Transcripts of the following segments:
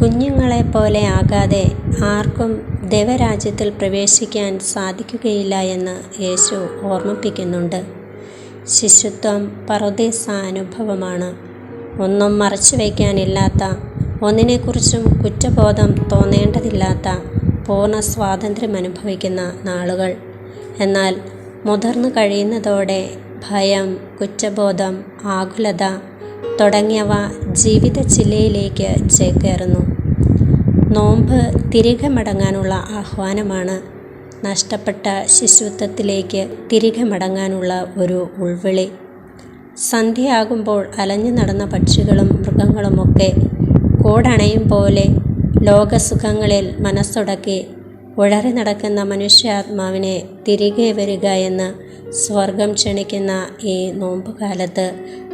കുഞ്ഞുങ്ങളെപ്പോലെ ആകാതെ ആർക്കും ദൈവരാജ്യത്തിൽ പ്രവേശിക്കാൻ സാധിക്കുകയില്ല എന്ന് യേശു ഓർമ്മിപ്പിക്കുന്നുണ്ട്. ശിശുത്വം പറുദീസ അനുഭവമാണ് ഒന്നും മറച്ചു വയ്ക്കാനില്ലാത്ത ഒന്നിനെക്കുറിച്ചും കുറ്റബോധം തോന്നേണ്ടതില്ലാത്ത പൂർണ സ്വാതന്ത്ര്യം അനുഭവിക്കുന്ന നാളുകൾ. എന്നാൽ മുതിർന്നു കഴിയുന്നതോടെ ഭയം കുറ്റബോധം ആകുലത തുടങ്ങിയവ ജീവിത ചില്ലയിലേക്ക് ചേക്കേറുന്നു. നോമ്പ് തിരികെ മടങ്ങാനുള്ള ആഹ്വാനമാണ് നഷ്ടപ്പെട്ട ശിശുത്വത്തിലേക്ക് തിരികെ മടങ്ങാനുള്ള ഒരു ഉൾവിളി. സന്ധ്യയാകുമ്പോൾ അലഞ്ഞു നടന്ന പക്ഷികളും മൃഗങ്ങളുമൊക്കെ കോടണയും പോലെ ലോകസുഖങ്ങളിൽ മനസ്സുടക്കി ഉഴറി നടക്കുന്ന മനുഷ്യാത്മാവിനെ തിരികെ വരിക എന്ന് സ്വർഗം ക്ഷണിക്കുന്ന ഈ നോമ്പുകാലത്ത്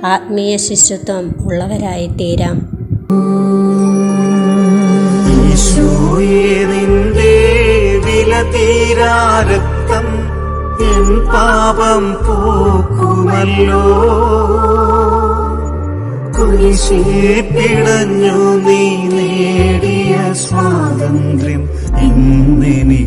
ആത്മീയ ശിശുത്വം ഉള്ളവരായി തീരാം വില പാപം പോക്കുമല്ലോ. കുരിശേ പിടഞ്ഞു നീ സ്വാതന്ത്ര്യം ഇന്നെനിക്കേകുമല്ലോ